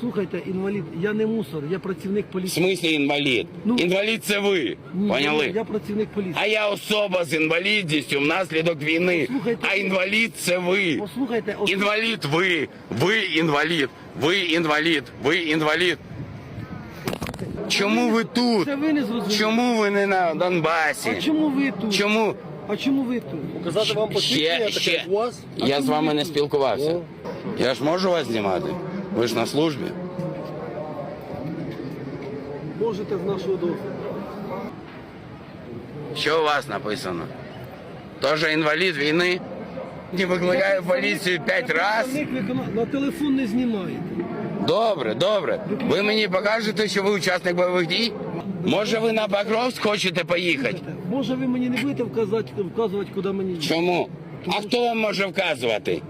Слухайте, інвалід, я не мусор, я працівник поліції. В смислі інвалід? Ну. інвалід це ви. Ні, Поняли? Я працівник поліції. А я особа з інвалідністю внаслідок війни. Послухайте. А інвалід це ви. Послухайте, ос- Інвалід ви. Ви інвалід. Ви інвалід. Ви інвалід. Чому ви тут? це ви не зрозуміли. Чому ви не на Донбасі? А чому ви тут? Чому? А чому ви тут? Показати вам посвідчення, Ще, таке у вас? Я з вами не спілкувався. Ну. Я ж можу вас знімати? Ви ж на службі. Можете з нашого дозволу. Що у вас написано? Тоже інвалід війни? Не викликаю поліцію п'ять разів. На телефон не знімаєте. Добре, добре. Ви мені покажете, що ви учасник бойових дій? Може, ви на Покровськ хочете поїхати? Може ви мені не будете вказати, вказувати, куди мені? Чому? А хто вам може вказувати?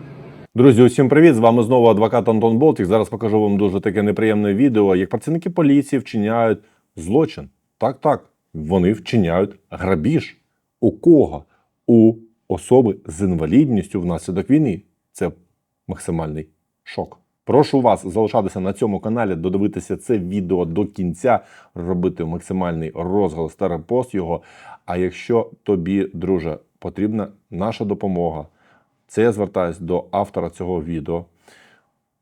Друзі, усім привіт! З вами знову адвокат Антон Болтик. Зараз покажу вам дуже таке неприємне відео, як працівники поліції вчиняють злочин. Так, так, вони вчиняють грабіж. У кого? У особи з інвалідністю внаслідок війни. Це максимальний шок. Прошу вас залишатися на цьому каналі, додивитися це відео до кінця, робити максимальний розголос та репост його. А якщо тобі, друже, потрібна наша допомога, це я звертаюсь до автора цього відео.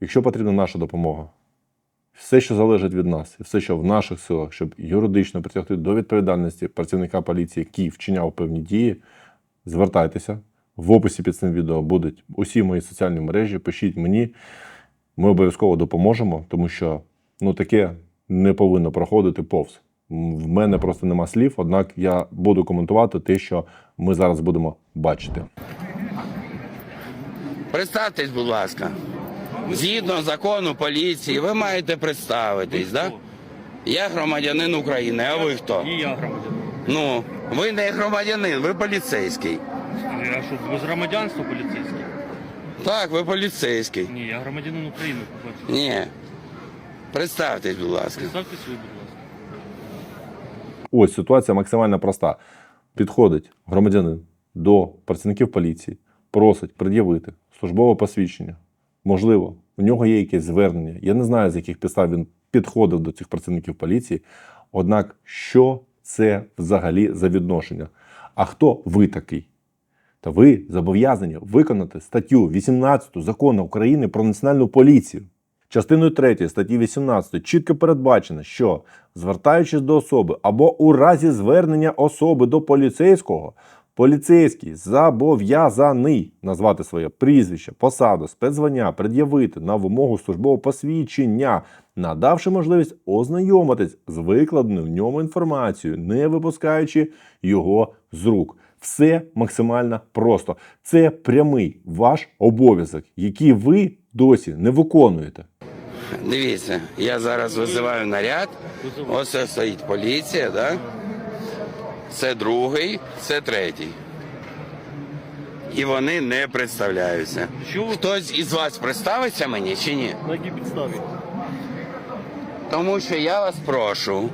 Якщо потрібна наша допомога, все, що залежить від нас, і все, що в наших силах, щоб юридично притягти до відповідальності працівника поліції, який вчиняв певні дії, звертайтеся. В описі під цим відео будуть усі мої соціальні мережі. Пишіть мені, ми обов'язково допоможемо, тому що ну, таке не повинно проходити повз. В мене просто нема слів, однак я буду коментувати те, що ми зараз будемо бачити. Представтесь, будь ласка. Згідно закону поліції, ви маєте представитись, так? Да? Я громадянин України, а ви хто? І я громадянин. Ну, ви не громадянин, ви поліцейський. А що, без громадянства поліцейське? Так, ви поліцейський. Ні, я громадянин України, по-перше. Ні. Представтесь, будь ласка. Представте свої, будь ласка. Ось ситуація максимально проста. Підходить громадянин до працівників поліції, просить пред'явити службове посвідчення. Можливо, в нього є якесь звернення. Я не знаю, з яких підстав він підходив до цих працівників поліції. Однак, що це взагалі за відношення? А хто ви такий? Та ви зобов'язані виконати статтю 18 закону України про національну поліцію. Частиною 3 статті 18 чітко передбачено, що звертаючись до особи або у разі звернення особи до поліцейського, поліцейський зобов'язаний назвати своє прізвище, посаду, спецзвання, пред'явити на вимогу службового посвідчення, надавши можливість ознайомитись з викладеною в ньому інформацією, не випускаючи його з рук. Все максимально просто. Це прямий ваш обов'язок, який ви досі не виконуєте. Дивіться, я зараз визиваю наряд. Ось стоїть поліція, да? Це другий, це третій. І вони не представляються. Що Хтось із вас представиться мені чи ні? На якій підставі? Тому що я вас прошу.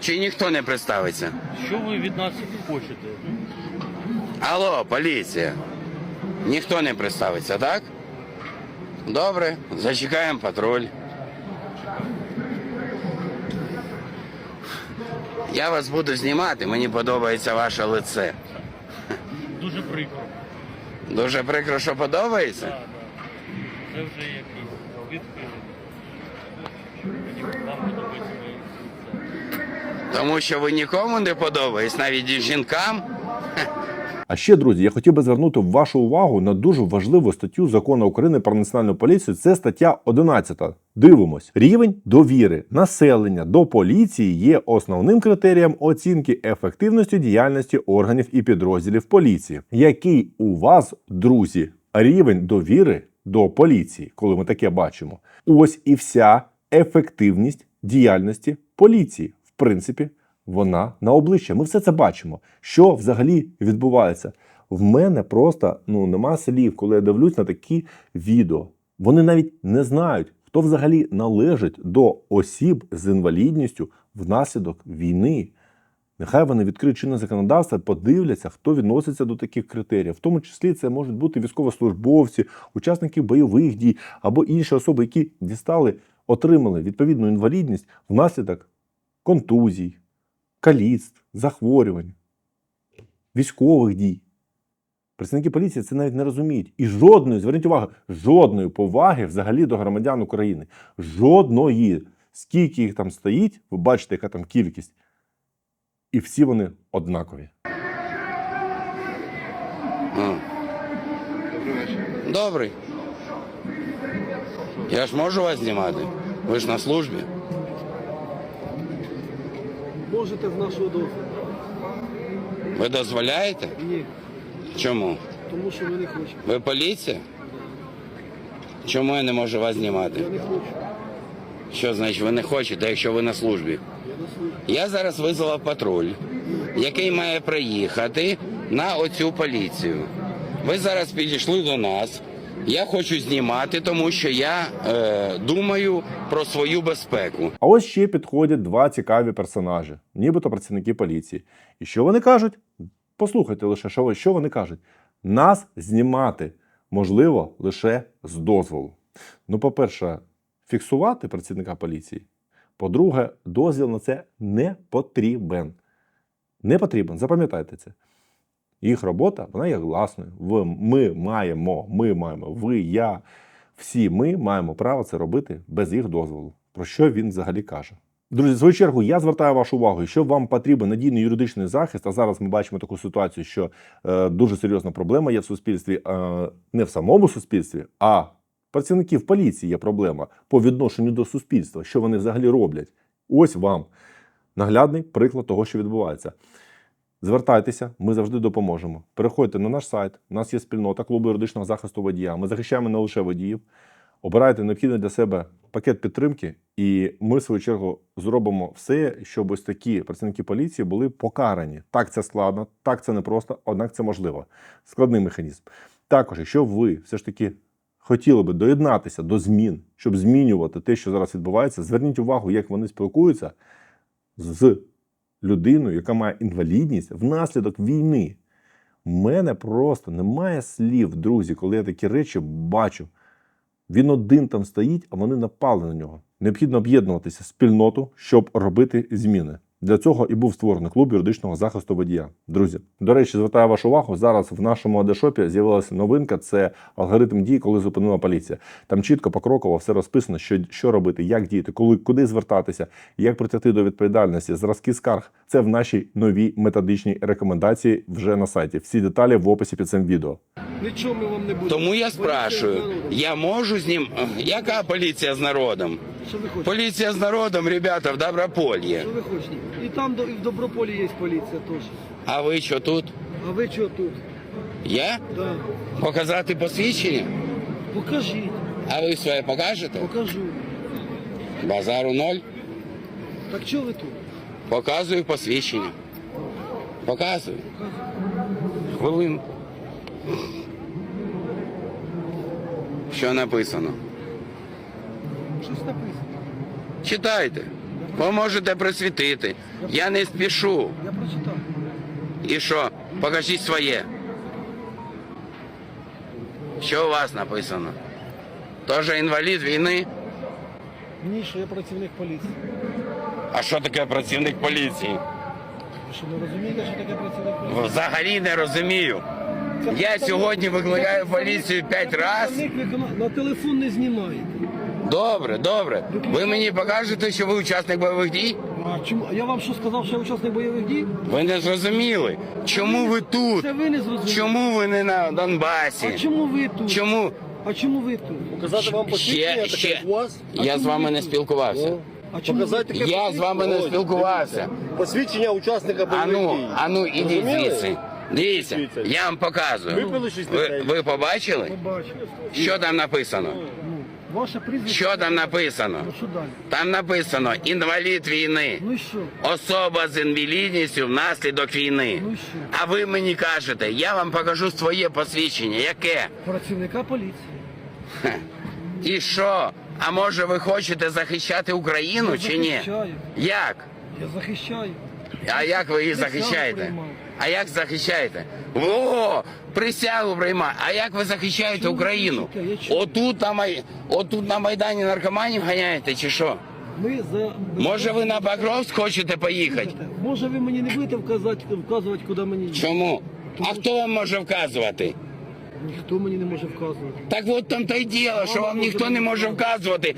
Чи ніхто не представиться? що ви від нас хочете? Алло, поліція. Ніхто не представиться, так? Добре, зачекаємо патруль. Я вас буду знімати, мені подобається ваше лице. Дуже прикро. Дуже прикро, що подобається. Так, так. Це вже якийсь відхилення. Мені подобається моє лице. Тому що ви нікому не подобаєтесь, навіть і жінкам. А ще, друзі, я хотів би звернути вашу увагу на дуже важливу статтю закону України про національну поліцію. Це стаття 11. Дивимось, рівень довіри населення до поліції є основним критерієм оцінки ефективності діяльності органів і підрозділів поліції. Який у вас, друзі, рівень довіри до поліції, коли ми таке бачимо? Ось і вся ефективність діяльності поліції, в принципі вона на обличчя. Ми все це бачимо. Що взагалі відбувається? В мене просто ну нема слів, коли я дивлюсь на такі відео. Вони навіть не знають, хто взагалі належить до осіб з інвалідністю внаслідок війни. Нехай вони відкриють чинне законодавство, подивляться, хто відноситься до таких критеріїв. В тому числі це можуть бути військовослужбовці, учасники бойових дій або інші особи, які дістали, отримали відповідну інвалідність внаслідок контузій, каліцтв, захворювань, військових дій. Працівники поліції це навіть не розуміють. І жодної, зверніть увагу, жодної поваги взагалі до громадян України. Жодної. Скільки їх там стоїть, ви бачите, яка там кількість. І всі вони однакові. Добрий. Я ж можу вас знімати. Ви ж на службі. Можете з нашого дозволу. Ви дозволяєте? Ні, Чому? тому що ми не хочемо. Ви поліція? Чому я не можу вас знімати? Я не хочу. Що значить ви не хочете, якщо ви на службі? Я на службі. Я зараз визвав патруль, який має приїхати на оцю поліцію. Ви зараз підійшли до нас. Я хочу знімати, тому що я е, думаю про свою безпеку. А ось ще підходять два цікаві персонажі, нібито працівники поліції. І що вони кажуть? Послухайте лише, що, що вони кажуть. Нас знімати можливо лише з дозволу. Ну, по-перше, фіксувати працівника поліції. По-друге, дозвіл на це не потрібен. Не потрібен, запам'ятайте це. Їх робота вона є гласною. Ми маємо, ми маємо, ви, я, всі ми маємо право це робити без їх дозволу. Про що він взагалі каже? Друзі, в свою чергу, я звертаю вашу увагу, якщо вам потрібен надійний юридичний захист, а зараз ми бачимо таку ситуацію, що е, дуже серйозна проблема є в суспільстві, е, не в самому суспільстві, а працівників поліції є проблема по відношенню до суспільства, що вони взагалі роблять. Ось вам наглядний приклад того, що відбувається. Звертайтеся, ми завжди допоможемо. Переходьте на наш сайт. У нас є спільнота клубу юридичного захисту водія. Ми захищаємо не лише водіїв. Обирайте необхідний для себе пакет підтримки, і ми, в свою чергу, зробимо все, щоб ось такі працівники поліції були покарані. Так, це складно, так це непросто, однак це можливо. Складний механізм. Також, якщо ви все ж таки хотіли би доєднатися до змін, щоб змінювати те, що зараз відбувається, зверніть увагу, як вони спілкуються з людиною, яка має інвалідність внаслідок війни. У мене просто немає слів, друзі, коли я такі речі бачу. Він один там стоїть, а вони напали на нього. Необхідно об'єднуватися спільноту, щоб робити зміни. Для цього і був створений клуб юридичного захисту водія. Друзі, до речі, звертаю вашу увагу. Зараз в нашому адешопі з'явилася новинка. Це алгоритм дій, коли зупинила поліція. Там чітко покроково все розписано, що, що робити, як діяти, коли куди звертатися, як притягти до відповідальності, зразки скарг. Це в нашій новій методичній рекомендації вже на сайті. Всі деталі в описі під цим відео. Нічого ми вам не будемо. Тому я спрашую, я можу з ним. Яка поліція з народом? Що ви хочете? Поліція з народом, ребята, в Доброполье. Що ви хочете? І там до- і в Доброполі є поліція теж. А ви що тут? А ви чого тут? Я? Да. Показати посвідчення? Покажіть, А ви своє покажете? покажу. Базару ноль. Так чого ви тут? Показую посвідчення. Показую. Хвилину. Що написано? Щось написано. Читайте. Ви можете просвітити. Я не спішу. Я прочитав. І що? Покажіть своє. Що у вас написано? Тоже інвалід війни? Ні, що я працівник поліції. А що таке працівник поліції? Ви що не розумієте, що таке працівник поліції? Взагалі не розумію. Це Я представник- сьогодні викликаю поліцію п'ять раз. представник викона- На телефон не знімаєте. Добре, добре. Ви мені покажете, що ви учасник бойових дій? А чому? Я вам що сказав, що я учасник бойових дій? Ви не зрозуміли. Чому ви тут? Це ви не зрозуміли. Чому ви не на Донбасі? А чому ви тут? Чому? А чому ви тут? Показати вам посвідчення Ще, таке, ще. як у вас? Я з вами не спілкувався. А чому ви Показати таке Я з вами не? Ось, спілкувався. дивіться. Посвідчення учасника бойових Ану, дій. ану, ідіть Розуміли? звідси. Дивіться, Дивіться. я вам показую. Випили щось Ви, таке? ви побачили? Бачу. Що там написано? Ваше прізвище. Що там написано? Ну що далі? Там написано інвалід війни. Ну і що? Особа з інвалідністю внаслідок війни. Ну і що? А ви мені кажете, я вам покажу своє посвідчення. Яке? Працівника поліції. І що? А може ви хочете захищати Україну Я чи ні? захищаю. Як? Я захищаю. А як ви її захищаєте? А як захищаєте? О, присягу приймає. А як ви захищаєте Україну? Отут на Май... Отут на Майдані наркоманів ганяєте чи що? Ми за... Може ви на Покровськ хочете поїхати? Може ви мені не будете вказати, вказувати, куди мені їхати? Чому? А хто вам може вказувати? Ніхто мені не може вказувати. Так от там то й діло, що вам ніхто не може вказувати,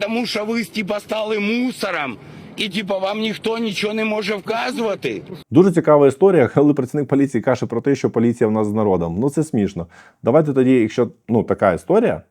тому що ви типа стали мусором, і типа вам ніхто нічого не може вказувати. Дуже цікава історія, коли працівник поліції каже про те, що поліція в нас з народом. Ну це смішно. Давайте тоді, якщо ну така історія,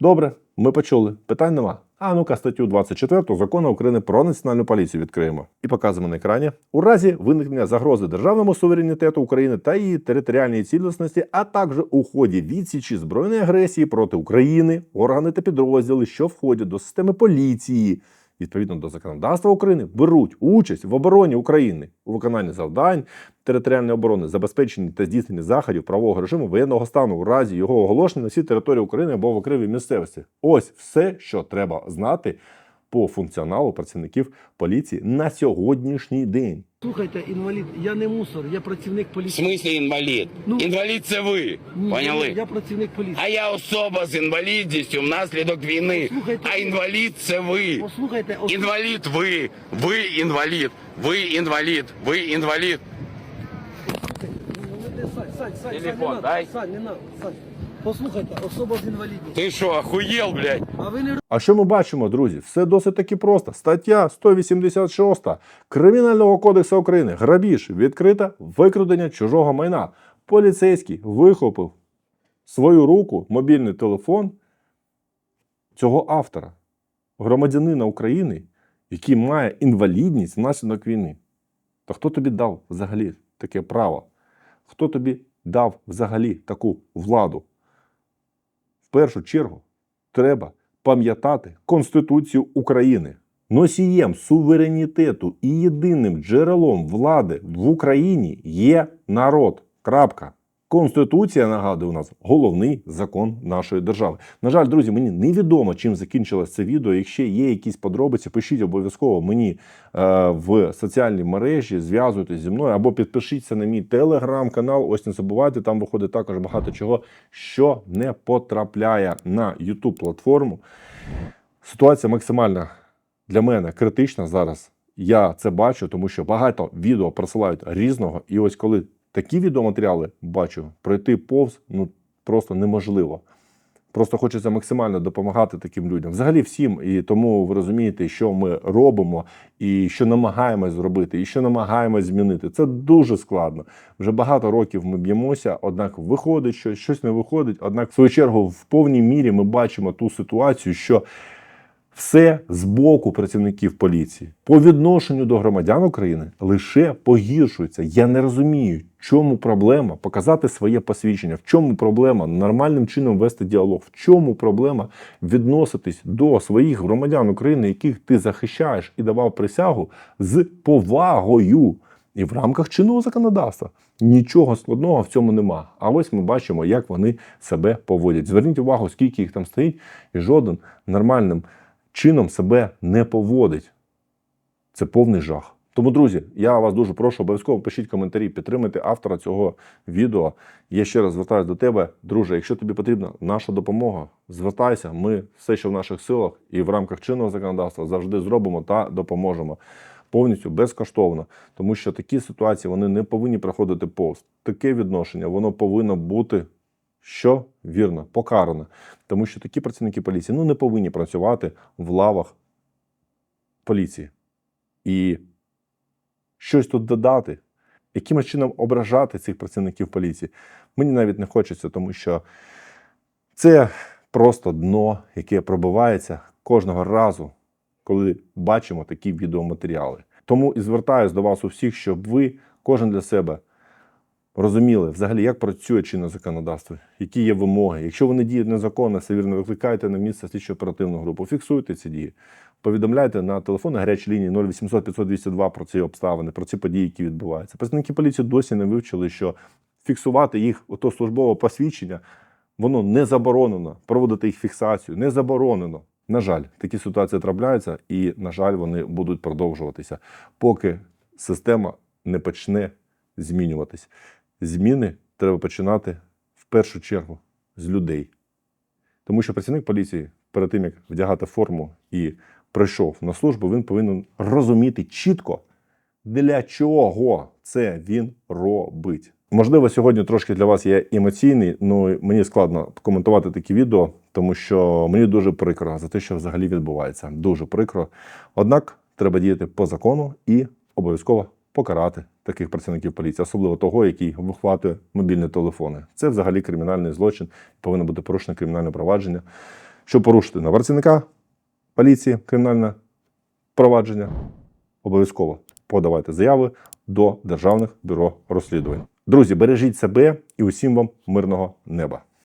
добре, ми почули. Питань нема. А ну-ка, статтю 24 закону України про національну поліцію відкриємо і показуємо на екрані. У разі виникнення загрози державному суверенітету України та її територіальній цілісності, а також у ході відсічі збройної агресії проти України, органи та підрозділи, що входять до системи поліції, відповідно до законодавства України, беруть участь в обороні України у виконанні завдань територіальної оборони, забезпеченні та здійсненні заходів правового режиму воєнного стану у разі його оголошення на всій території України або в окремій місцевості. Ось все, що треба знати по функціоналу працівників поліції на сьогоднішній день. Слухайте, інвалід, я не мусор, я працівник В поліції. смислі інвалід? Ну, Інвалід це ви. Ні, Поняли? Я, я працівник поліції. А я особа з інвалідністю внаслідок війни. Послухайте. А інвалід це ви. Послухайте, ос- Інвалід ви. Ви інвалід. Ви інвалід. Ви інвалід. Ну, Сань, Сань, Сань, Телефон Сань, не дай. Сань, не надо, Сань. Послухайте, особа з інвалідністю. Ти що, охуєл, блядь? А ви не А що ми бачимо, друзі? Все досить таки просто. Стаття 186 Кримінального кодексу України. Грабіж відкрита викрадення чужого майна. Поліцейський вихопив свою руку, мобільний телефон цього автора, громадянина України, який має інвалідність внаслідок війни. То хто тобі дав взагалі таке право? Хто тобі дав взагалі таку владу? Першу чергу треба пам'ятати Конституцію України. Носієм суверенітету і єдиним джерелом влади в Україні є народ. Крапка. Конституція нагадує у нас головний закон нашої держави. На жаль, друзі, мені невідомо, чим закінчилось це відео. Якщо є якісь подробиці, пишіть обов'язково мені е, в соціальній мережі, зв'язуйтесь зі мною або підпишіться на мій телеграм-канал. Ось не забувайте, там виходить також багато чого, що не потрапляє на YouTube платформу. Ситуація максимально для мене критична зараз. Я це бачу, тому що багато відео присилають різного. І ось коли такі відеоматеріали бачу, пройти повз ну просто неможливо. Просто хочеться максимально допомагати таким людям. Взагалі всім. І тому ви розумієте, що ми робимо, і що намагаємось зробити, і що намагаємось змінити. Це дуже складно. Вже багато років ми б'ємося, однак виходить щось, щось не виходить. Однак, в свою чергу, в повній мірі ми бачимо ту ситуацію, що все з боку працівників поліції по відношенню до громадян України лише погіршується. Я не розумію, чому проблема показати своє посвідчення, в чому проблема нормальним чином вести діалог, в чому проблема відноситись до своїх громадян України, яких ти захищаєш і давав присягу з повагою. І в рамках чинного законодавства нічого складного в цьому нема. А ось ми бачимо, як вони себе поводять. Зверніть увагу, скільки їх там стоїть, і жоден нормальним чином себе не поводить. Це повний жах. Тому, друзі, я вас дуже прошу, обов'язково пишіть коментарі, підтримайте автора цього відео. Я ще раз звертаюся до тебе, друже. Якщо тобі потрібна наша допомога, звертайся. Ми все, що в наших силах, і в рамках чинного законодавства завжди зробимо та допоможемо. Повністю безкоштовно, тому що такі ситуації вони не повинні проходити повз. Таке відношення воно повинно бути що вірно, покарано. Тому що такі працівники поліції ну, не повинні працювати в лавах поліції. І щось тут додати, якимось чином ображати цих працівників поліції, мені навіть не хочеться, тому що це просто дно, яке пробивається кожного разу, коли бачимо такі відеоматеріали. Тому і звертаюсь до вас усіх, щоб ви кожен для себе розуміли взагалі, як працює чинне законодавство, які є вимоги. Якщо вони діють незаконно, все вірно, викликайте на місце слідчо оперативну групу, фіксуйте ці дії. Повідомляйте на телефон на гарячій лінії 0800 500 202 про ці обставини, про ці події, які відбуваються. Працівники поліції досі не вивчили, що фіксувати їх ото службове посвідчення, воно не заборонено. Проводити їх фіксацію не заборонено. На жаль, такі ситуації трапляються, і, на жаль, вони будуть продовжуватися, поки система не почне змінюватись. Зміни треба починати в першу чергу з людей. Тому що працівник поліції перед тим, як вдягати форму і прийшов на службу, він повинен розуміти чітко, для чого це він робить. Можливо, сьогодні трошки для вас є емоційний, ну мені складно коментувати такі відео, тому що мені дуже прикро за те, що взагалі відбувається. Дуже прикро. Однак треба діяти по закону і обов'язково покарати таких працівників поліції, особливо того, який вихватує мобільні телефони. Це взагалі кримінальний злочин, повинно бути порушено кримінальне провадження. Щоб порушити на працівника поліції кримінальне провадження, обов'язково подавайте заяви до Державних бюро розслідувань. Друзі, бережіть себе і усім вам мирного неба.